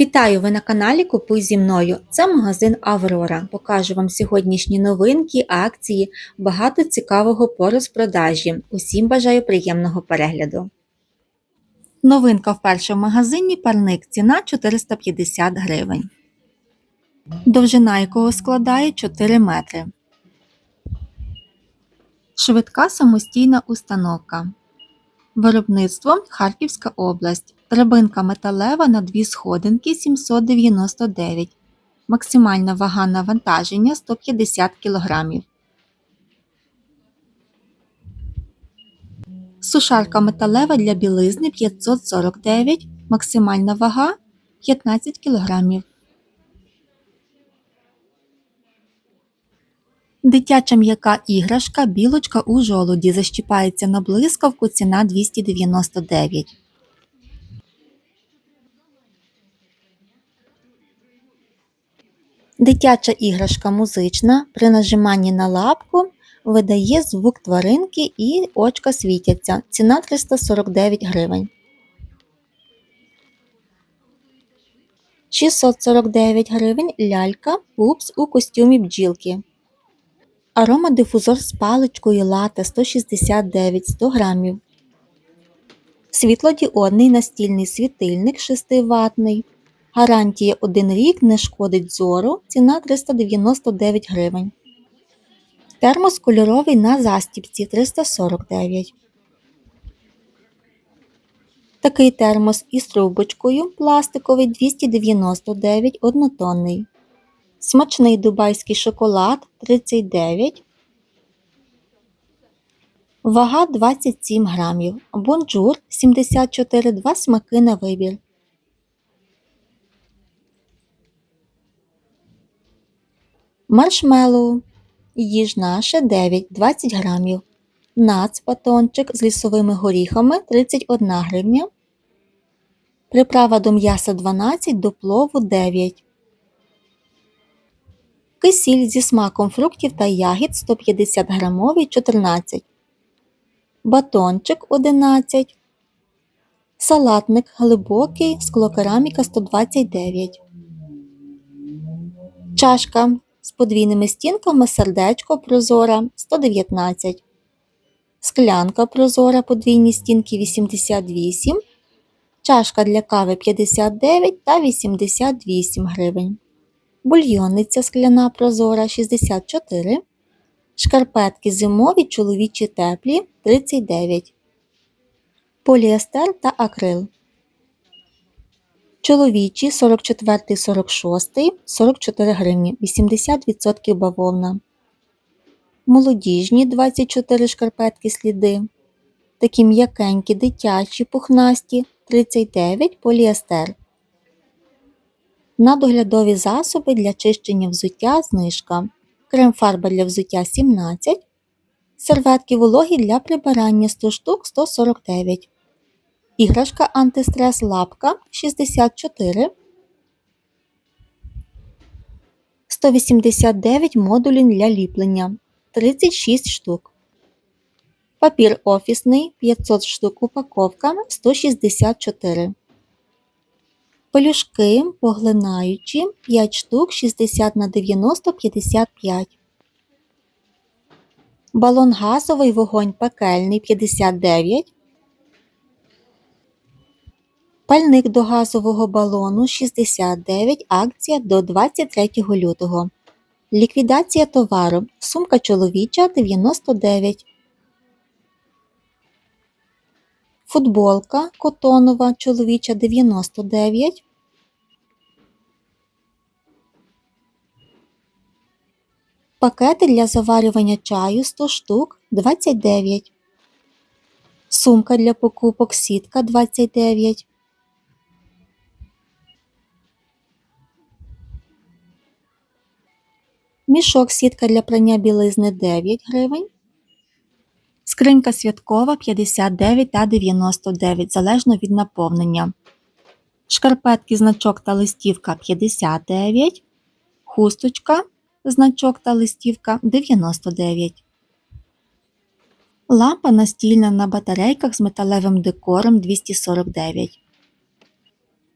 Вітаю! Ви на каналі Купуй зі мною. Це магазин Аврора. Покажу вам сьогоднішні новинки, акції, багато цікавого по розпродажі. Усім бажаю приємного перегляду. Новинка в першому магазині парник. Ціна 450 гривень. Довжина якого складає 4 метри. Швидка самостійна установка. Виробництво Харківська область. Драбинка металева на дві сходинки 799. Максимальна вага навантаження 150 кг. Сушарка металева для білизни 549. Максимальна вага 15 кг. Дитяча м'яка іграшка білочка у жолуді защіпається на блискавку ціна 299. Дитяча іграшка музична при нажиманні на лапку видає звук тваринки і очка світяться. Ціна 349 гривень. 649 гривень лялька пупс у костюмі бджілки. Аромадифузор з паличкою лате 169 100 грамів. Світлодіодний настільний світильник 6 ватний. Гарантія 1 рік не шкодить зору. Ціна 399 гривень. Термос кольоровий на застіпці 349. Такий термос із трубочкою пластиковий 299 однотонний. Смачний дубайський шоколад 39. Вага 27 грамів. Бонджур 74 2 смаки на вибір. Маршмеллоу. Їж наше 9 20 грамів. Нац батончик з лісовими горіхами 31 гривня. Приправа до м'яса 12 до плову 9. Кисіль зі смаком фруктів та ягід 150 грамовий 14. Батончик 11. Салатник глибокий склокераміка 129. Чашка з подвійними стінками сердечко прозора 119. Склянка прозора подвійні стінки 88. Чашка для кави 59 та 88 гривень. Бульйонниця скляна прозора 64. Шкарпетки зимові чоловічі теплі 39. Поліестер та акрил. Чоловічі 44 46 44 гривні 80% бавовна. Молодіжні 24 шкарпетки сліди. Такі м'якенькі дитячі пухнасті 39 поліестер. Надоглядові засоби для чищення взуття знижка. Крем-фарба для взуття 17. Серветки вологі для прибирання 100 штук 149. Іграшка антистрес лапка 64. 189 модулів для ліплення 36 штук. Папір офісний 500 штук упаковка 164. Пелюшки поглинаючі 5 штук 60 на 90 55. Балон газовий вогонь пекельний 59. Пальник до газового балону 69. Акція до 23 лютого. Ліквідація товару. Сумка чоловіча 99. Футболка котонова чоловіча 99. Пакети для заварювання чаю 100 штук 29. Сумка для покупок сітка 29. Мішок сітка для прання білизни 9 гривень. Скринька святкова 59 та 99 залежно від наповнення. Шкарпетки значок та листівка 59. Хусточка значок та листівка 99. Лампа настільна на батарейках з металевим декором 249.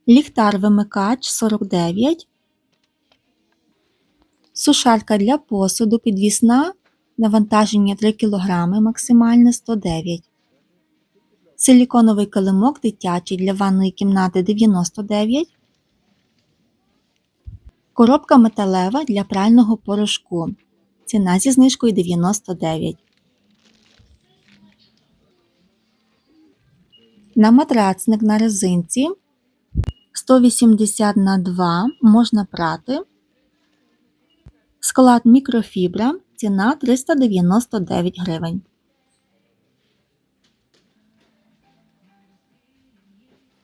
ліхтар-вимикач 49, сушарка для посуду підвісна, навантаження 3 кг максимальне 109 силіконовий килимок дитячий для ванної кімнати 99 коробка металева для прального порошку. Ціна зі знижкою 99 На матрацник на резинці 180 на 2 можна прати. Склад мікрофібра. Ціна 399 гривень.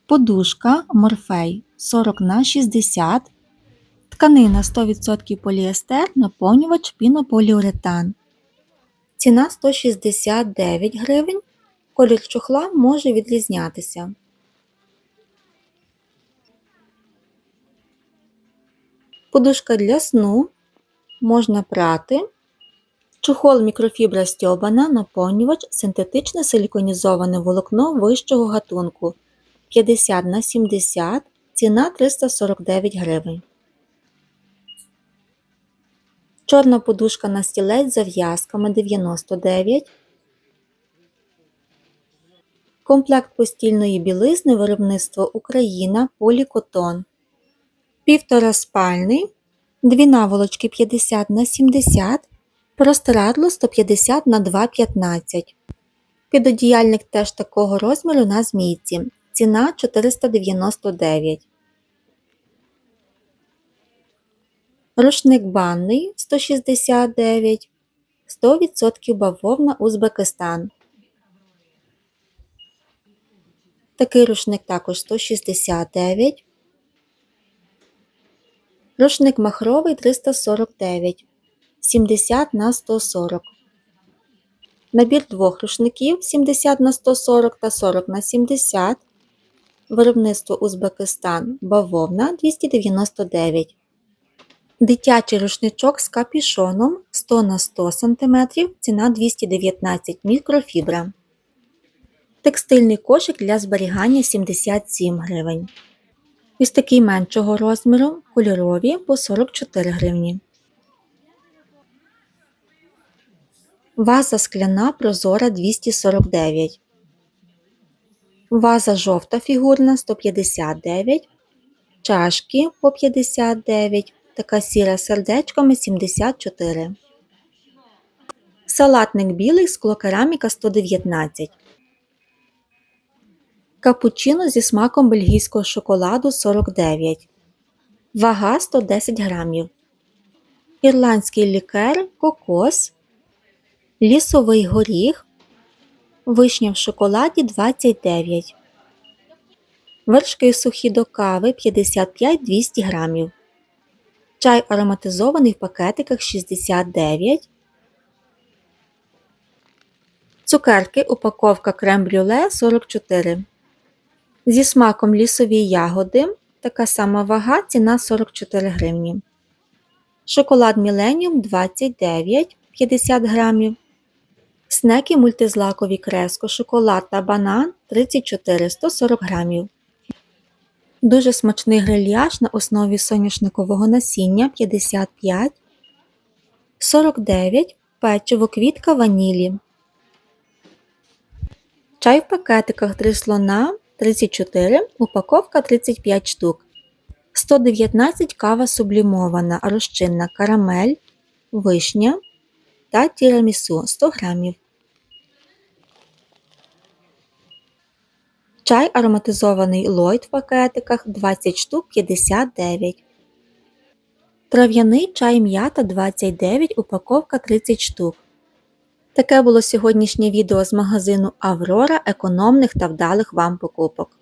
Подушка Морфей 40 на 60. Тканина 100% поліестер, наповнювач пінополіуретан. Ціна 169 гривень. Колір чохла може відрізнятися. Подушка для сну можна прати. Чохол мікрофібра стьобана, наповнювач, синтетичне силіконізоване волокно вищого гатунку 50 на 70, ціна 349 гривень. Чорна подушка на стілець з зав'язками 99. Комплект постільної білизни виробництво Україна Полікотон. Півтора спальний, дві наволочки 50 на 70, простирадло 150 на 2,15. Підодіяльник теж такого розміру на змійці. Ціна 499. Рушник банний 169, 100% бавовна Узбекистан. Такий рушник також 169. Рушник махровий 349, 70 на 140. Набір двох рушників 70 на 140 та 40 на 70. Виробництво Узбекистан бавовна 299. Дитячий рушничок з капішоном 100 на 100 см, ціна 219 мікрофібра. Текстильний кошик для зберігання 77 гривень. Ось такий меншого розміру, кольорові по 44 гривні. Ваза скляна прозора 249. Ваза жовта фігурна 159. Чашки по 59. Така сіра з сердечками 74. Салатник білий склокераміка 119. Капучино зі смаком бельгійського шоколаду 49. Вага 110 грамів. Ірландський лікер кокос. Лісовий горіх. Вишня в шоколаді 29. Вершки сухі до кави 55-200 грамів. Чай ароматизований в пакетиках 69. Цукерки упаковка крем-брюле 44. Зі смаком лісові ягоди. Така сама вага, ціна 44 гривні. Шоколад Міленіум 29 50 грамів. Снеки мультизлакові креско, шоколад та банан 34 140 грамів. Дуже смачний грильяж на основі соняшникового насіння 55, 49 печиво квітка ванілі. Чай в пакетиках 3 слона 34, упаковка 35 штук. 119 кава сублімована, розчинна карамель, вишня та тірамісу 100 грамів. Чай ароматизований Лойд в пакетиках 20 штук 59. Трав'яний чай м'ята 29, упаковка 30 штук. Таке було сьогоднішнє відео з магазину Аврора економних та вдалих вам покупок.